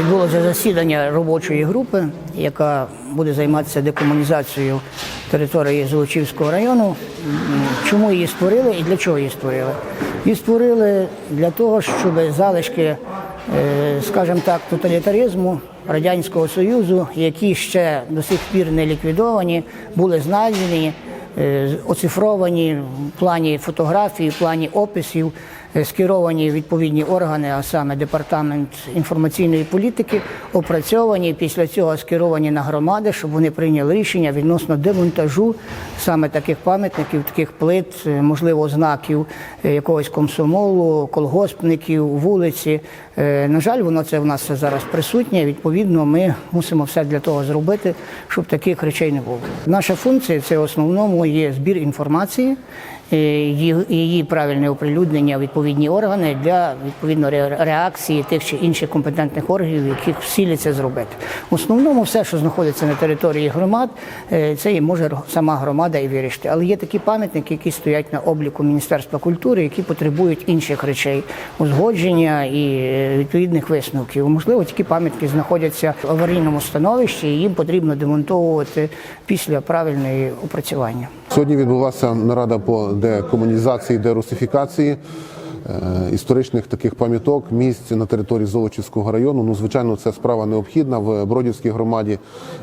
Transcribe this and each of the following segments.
Відбулося засідання робочої групи, яка буде займатися декомунізацією території Золочівського району. Чому її створили і для чого її створили? Її створили для того, щоб залишки, е, скажімо так, тоталітаризму Радянського Союзу, які ще до сих пір не ліквідовані, були знайдені, е, оцифровані в плані фотографій, в плані описів, скеровані відповідні органи, а саме департамент інформаційної політики, опрацьовані після цього скеровані на громади, щоб вони прийняли рішення відносно демонтажу саме таких пам'ятників, таких плит, е, можливо, знаків е, якогось комсомолу, колгоспників, вулиці. Е, На жаль, воно це в нас зараз присутнє. Відповідно, ми мусимо все для того зробити, щоб таких речей не було. Наша функція це в основному є збір інформації, е, її, її правильне оприлюднення відповідні органи для відповідно реакції тих чи інших компетентних органів, яких сіляться зробити. В основному все, що знаходиться на території громад, е, це і може сама громада і вирішити. Але є такі пам'ятники, які стоять на обліку Міністерства культури, які потребують інших речей, узгодження і е, відповідних висновків. Можливо, такі пам'ятки знаходяться в аварійному становищі, і їм потрібно демонтовувати після правильної опрацювання. Сьогодні відбулася нарада по декомунізації, дерусифікації е, історичних таких пам'яток місць на території Золочівського району. Ну, звичайно, це справа необхідна в Бродівській громаді.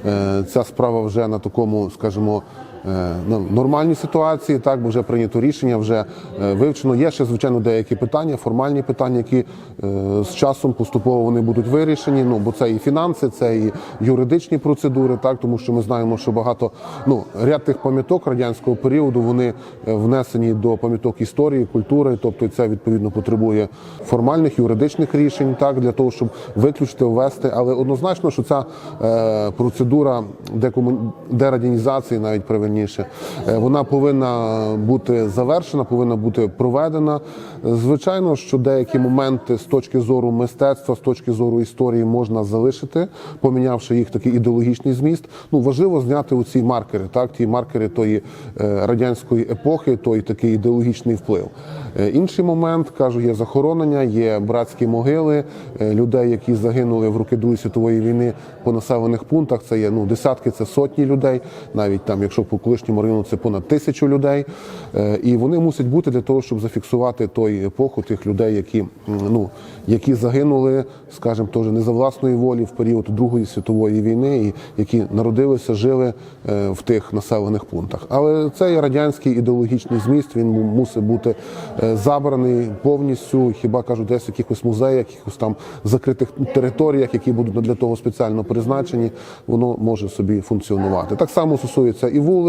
е, Ця справа вже на такому, скажімо, е, ну, ситуації, так бо вже прийнято рішення, вже е, вивчено. Є ще звичайно деякі питання, формальні питання, які е, з часом поступово вони будуть вирішені. Ну бо це і фінанси, це і юридичні процедури, так тому що ми знаємо, що багато ну ряд тих пам'яток радянського періоду вони внесені до пам'яток історії, культури, тобто це відповідно потребує формальних юридичних рішень, так для того, щоб виключити, ввести. Але однозначно, що ця процедура декому... дерадянізації, навіть правильніше, е, вона повинна бути завершена, повинна бути проведена. Звичайно, що деякі моменти з точки зору мистецтва, з точки зору історії можна залишити, помінявши їх такий ідеологічний зміст. Ну важливо зняти оці маркери, так ті маркери тої е, радянської епохи, той такий ідеологічний вплив. Е, Інший момент кажу, є захоронення, є братські могили людей, які загинули в роки Другої світової війни по населених пунктах. Це є ну десятки, це сотні людей, навіть там, якщо по колишньому району це понад тисячу людей. Е, І вони мусять бути для того, щоб зафіксувати той епоху тих людей, які ну які загинули, скажімо, теж не за власної волі в період Другої світової війни, і які народилися, жили е, в тих населених пунктах. Але цей радянський ідеологічний зміст він му- мусить бути е, забраний повністю. Хіба кажуть, десь в якихось музеях, якихось там закритих територіях, які будуть для того спеціально призначені, воно може собі функціонувати. Так само стосується і вулиць,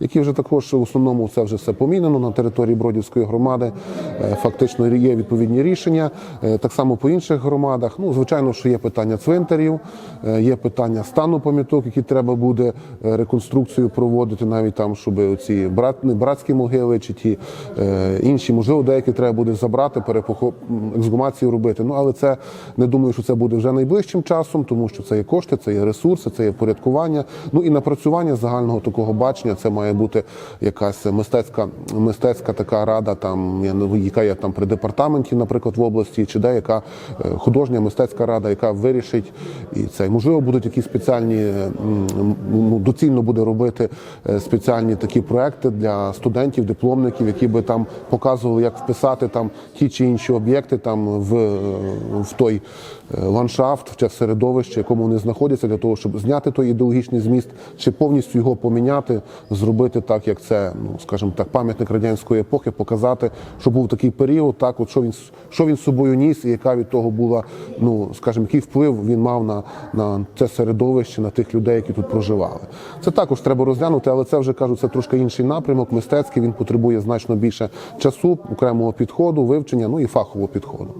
які вже також в основному це вже все помінено на території Бродівської громади. Е, Фактично є відповідні рішення. Е, Так само по інших громадах. Ну, звичайно, що є питання цвинтарів, е, є питання стану пам'яток, які треба буде реконструкцію проводити, навіть там, щоб ці братні братські могили чи ті інші, можливо, деякі треба буде забрати, перепохо ексгумацію робити. Ну але це не думаю, що це буде вже найближчим часом, тому що це є кошти, це є ресурси, це є порядкування. Ну і напрацювання загального такого бачення. Це має бути якась мистецька мистецька така рада, там я яка є там при департаменті, наприклад, в області, чи де яка е, художня мистецька рада, яка вирішить і це. Можливо будуть якісь спеціальні е, ну, доцільно буде робити е, спеціальні такі проекти для студентів, дипломників, які би там показували, як вписати там ті чи інші об'єкти там в, в той ландшафт, в те середовище, якому вони знаходяться, для того, щоб зняти той ідеологічний зміст, чи повністю його поміняти, зробити так, як це, ну скажімо так, пам'ятник радянської епохи, показати, що був такий період, так от що він що він собою ніс, і яка від того була, ну скажімо, який вплив він мав на, на це середовище, на тих людей, які тут проживали. Це також треба розглянути, але це вже кажу, це трошки інший напрямок, мистецький. Він потребує значно більше часу, окремого підходу, вивчення, ну і фахового підходу.